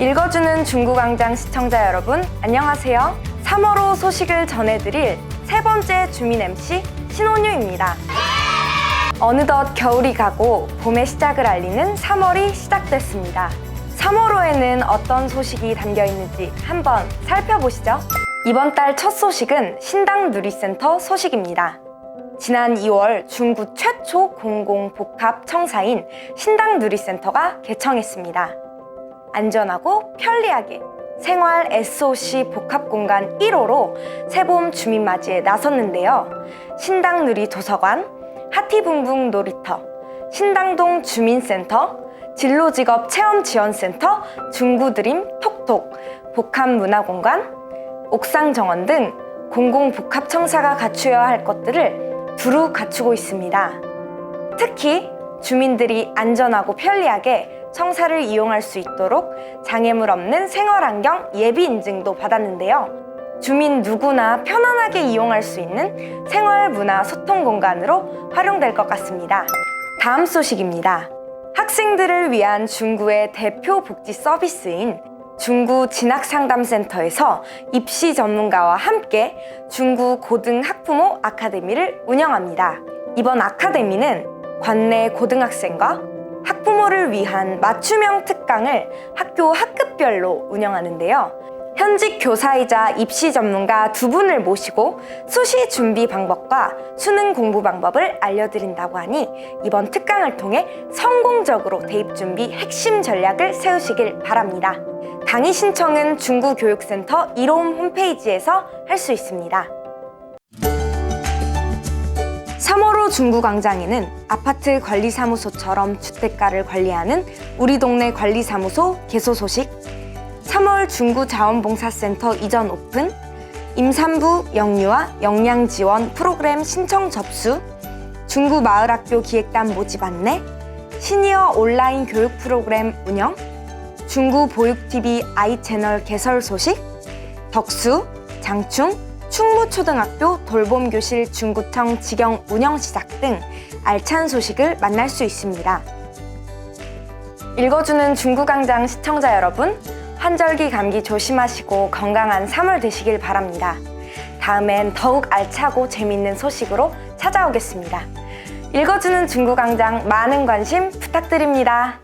읽어주는 중구광장 시청자 여러분, 안녕하세요. 3월호 소식을 전해드릴 세 번째 주민 MC 신혼유입니다. 어느덧 겨울이 가고 봄의 시작을 알리는 3월이 시작됐습니다. 3월호에는 어떤 소식이 담겨 있는지 한번 살펴보시죠. 이번 달 첫 소식은 신당 누리센터 소식입니다. 지난 2월 중구 최초 공공복합 청사인 신당 누리센터가 개청했습니다. 안전하고 편리하게 생활 SOC 복합공간 1호로 새봄 주민 맞이에 나섰는데요. 신당 누리 도서관, 하티붕붕 놀이터, 신당동 주민센터, 진로직업 체험지원센터, 중구드림 톡톡, 복합문화공간, 옥상정원 등 공공복합청사가 갖추어야 할 것들을 두루 갖추고 있습니다. 특히 주민들이 안전하고 편리하게 청사를 이용할 수 있도록 장애물 없는 생활환경 예비 인증도 받았는데요. 주민 누구나 편안하게 이용할 수 있는 생활 문화 소통 공간으로 활용될 것 같습니다. 다음 소식입니다. 학생들을 위한 중구의 대표 복지 서비스인 중구 진학상담센터에서 입시 전문가와 함께 중구 고등학부모 아카데미를 운영합니다. 이번 아카데미는 관내 고등학생과 학부모를 위한 맞춤형 특강을 학교 학급별로 운영하는데요. 현직 교사이자 입시 전문가 두 분을 모시고 수시 준비 방법과 수능 공부 방법을 알려드린다고 하니 이번 특강을 통해 성공적으로 대입 준비 핵심 전략을 세우시길 바랍니다. 강의 신청은 중구교육센터 이로움 홈페이지에서 할 수 있습니다. 3월호 중구광장에는 아파트 관리사무소처럼 주택가를 관리하는 우리 동네 관리사무소 개소 소식, 3월 중구 자원봉사센터 이전 오픈, 임산부 영유아 영양 지원 프로그램 신청 접수, 중구 마을학교 기획단 모집 안내, 시니어 온라인 교육 프로그램 운영, 중구 보육TV 아이 채널 개설 소식, 덕수, 장충, 충무초등학교 돌봄교실 중구청 직영 운영 시작 등 알찬 소식을 만날 수 있습니다. 읽어주는 중구광장 시청자 여러분, 환절기 감기 조심하시고 건강한 3월 되시길 바랍니다. 다음엔 더욱 알차고 재밌는 소식으로 찾아오겠습니다. 읽어주는 중구광장 많은 관심 부탁드립니다.